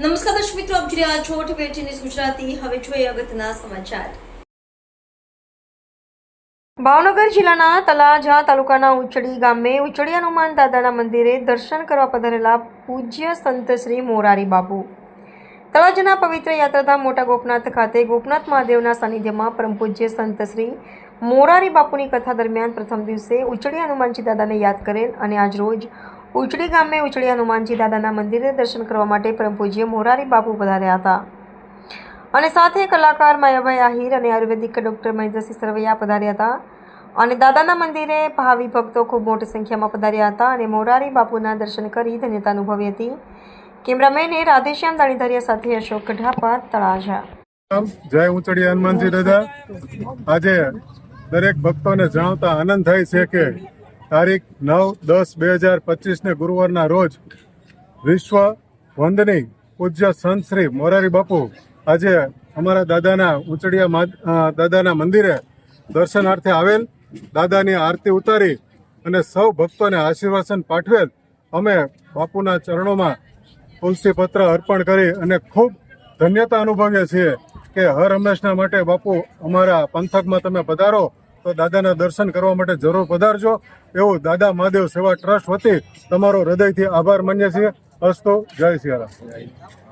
નમસ્કાર દર્શક મિત્રો, આપ જોઈ રહ્યા છો ટીવી ન્યૂઝ ગુજરાતી. હવે જોઈએ અગત્યના સમાચાર. ભાવનગર જિલ્લાના તલાજા તાલુકાના ઉચડી ગામે ઉચડી હનુમાન દાદાના મંદિરે દર્શન કરવા પધારેલા પૂજ્ય સંત શ્રી મોરારી બાપુ. તળાજાના પવિત્ર યાત્રાધામ મોટા ગોપનાથ ખાતે ગોપનાથ મહાદેવના સાનિધ્યમાં પરમ પૂજ્ય સંત શ્રી મોરારી બાપુની કથા દરમિયાન પ્રથમ દિવસે ઉચડી હનુમાનજી દાદાને યાદ કરેલ અને આજરોજ ઉચડી ગામે ઉચડી હનુમાનજી દાદાના મંદિરે દર્શન કરવા માટે પરમ પૂજ્ય મોરારી બાપુ પધાર્યા હતા. અને સાથે કલાકાર માયાભાઈ આહિર અને આયુર્વેદિક ડૉક્ટર મહેન્દ્રસિંહ સરવૈયા પધાર્યા હતા. અને દાદાના મંદિરે ભાવિ ભક્તો ખૂબ મોટી સંખ્યામાં પધાર્યા હતા અને મોરારી બાપુના દર્શન કરી ધન્યતા અનુભવી હતી. કેમેરામેને રાધેશ્યામ દાણીધારિયા સાથે અશોક ઢાપા તળાજા. જય ઉંચડી હનુમાનજી દાદા. આજે દરેક ભક્તોને જણાવતા આનંદ થાય છે કે તારીખ નવ દસ બે હજાર પચીસને ગુરુવારના રોજ વિશ્વ વંદની પૂજ્ય સંત શ્રી મોરારી બાપુ આજે અમારા દાદાના ઉંચડિયા દાદાના મંદિરે દર્શનાર્થે આવેલ. દાદાની આરતી ઉતારી અને સૌ ભક્તોને આશીર્વાસન પાઠવેલ. અમે બાપુના ચરણોમાં તુલસી પત્ર અર્પણ કરી અને ખૂબ ધન્યતા અનુભવીએ છીએ કે હર હંમેશના માટે બાપુ અમારા પંથકમાં તમે પધારો. તો દાદાના દર્શન કરવા માટે જરૂર પધારજો. એવું દાદા મહાદેવ સેવા ટ્રસ્ટ વતી તમારો હૃદયથી આભાર માનીએ છીએ. અસ્તો, જય સિયારામ.